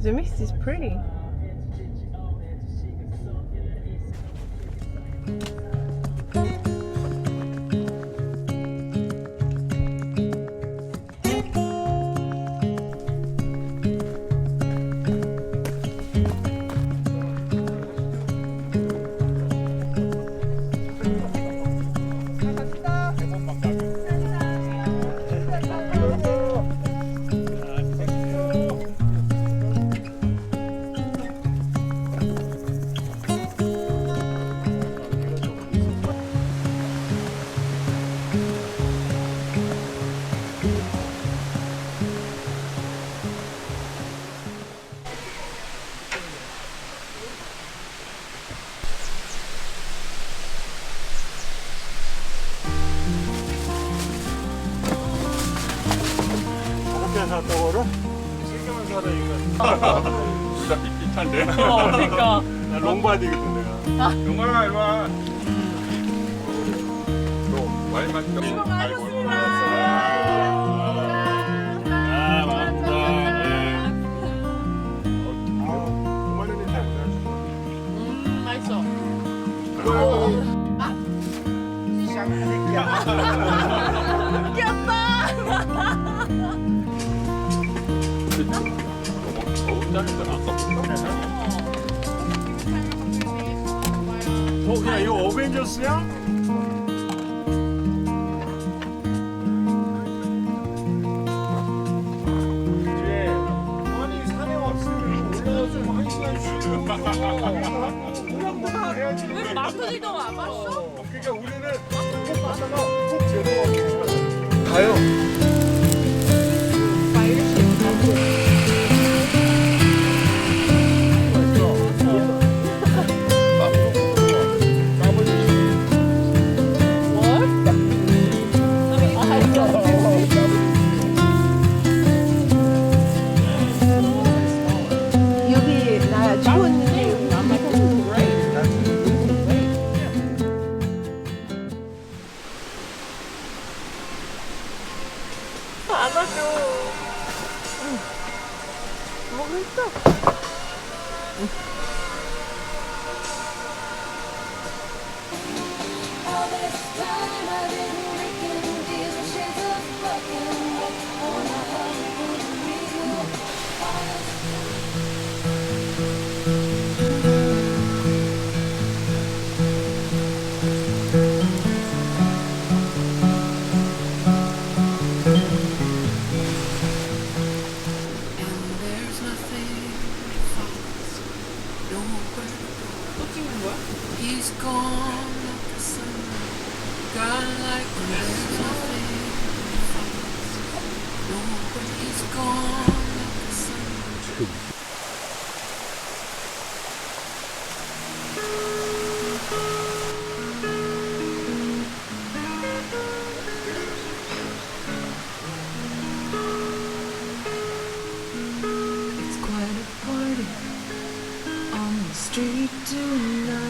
the mist is pretty. 샀다고 그래? 세개만 사다 이거. 진짜 밋밋한데? 어, 그러니까. 나 롱바디거든 내가. 용건아 일로 와. 너 말만 좀. 수고 많으셨습니다. 어, 야 이거 어벤져스야? 이제 아니 산에 왔으면 올라가서 뭐한 시간 쉬고 오락부터 해야지. 왜 마토지도 안 봤어? 그러니까 우리는 꼭 가다가 꼭 제대로 가요. I didn't gone like the sun, gone the Nobody's gone the sun. street tonight.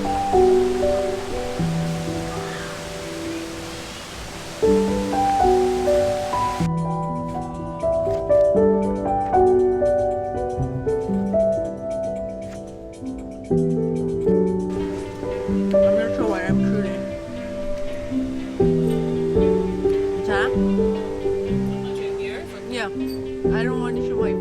자? Yeah. I don't want to show my.